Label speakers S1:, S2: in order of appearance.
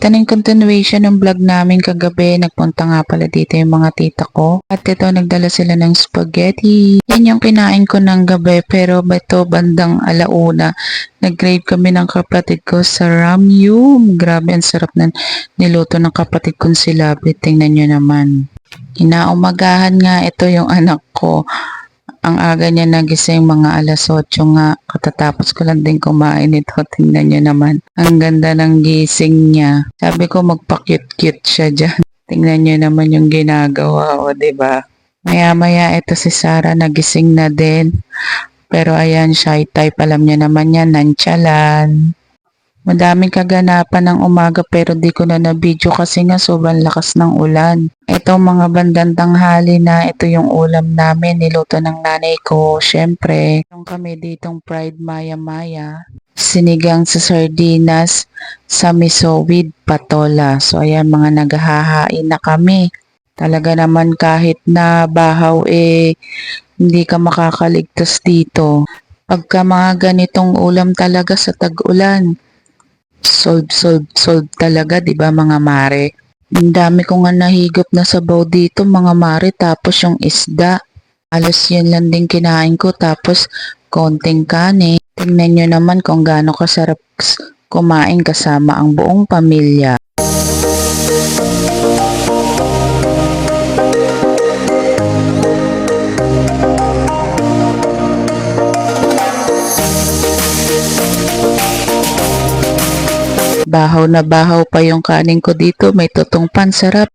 S1: Ito na yung continuation ng vlog namin kagabi. Nagpunta nga pala dito yung mga tita ko. At ito, nagdala sila ng spaghetti. Yan yung kinain ko ng gabi. Pero ito, bandang alauna. Nag-grade kami ng kapatid ko sa ramyum. Grabe, ang sarap ng niluto ng kapatid kong sila. Tingnan nyo naman. Inaumagahan nga ito yung anak ko. Ang aga niya nagising mga alas 8 nga. Katatapos ko lang din kumain ito. Tingnan niyo naman. Ang ganda ng gising niya. Sabi ko magpa-cute-cute siya dyan. Tingnan niyo naman yung ginagawa. O, ba? Maya-maya ito si Sarah nagising na din. Pero ayan, shy type. Alam niya naman yan, nantsalan. Madaming kaganapan ng umaga pero di ko na na-video kasi nga sobrang lakas ng ulan. Ito mga bandang tanghali na ito yung ulam namin niluto ng nanay ko. Syempre, yung kami ditong fried maya-maya. Sinigang sa sardinas sa miso with patola. So ayan mga naghahain na kami. Talaga naman kahit na bahaw eh hindi ka makakaligtas dito. Pagka mga ganitong ulam talaga sa tag-ulan, solve, solve, solve talaga, di ba mga mare? Ang dami ko nga nahigop na sabaw dito, mga mare, tapos yung isda. Alas yun lang din kinain ko, tapos konting kanin. Tingnan nyo naman kung gaano kasarap kumain kasama ang buong pamilya. Bahaw na bahaw pa yung kanin ko dito, may tutong pansarap.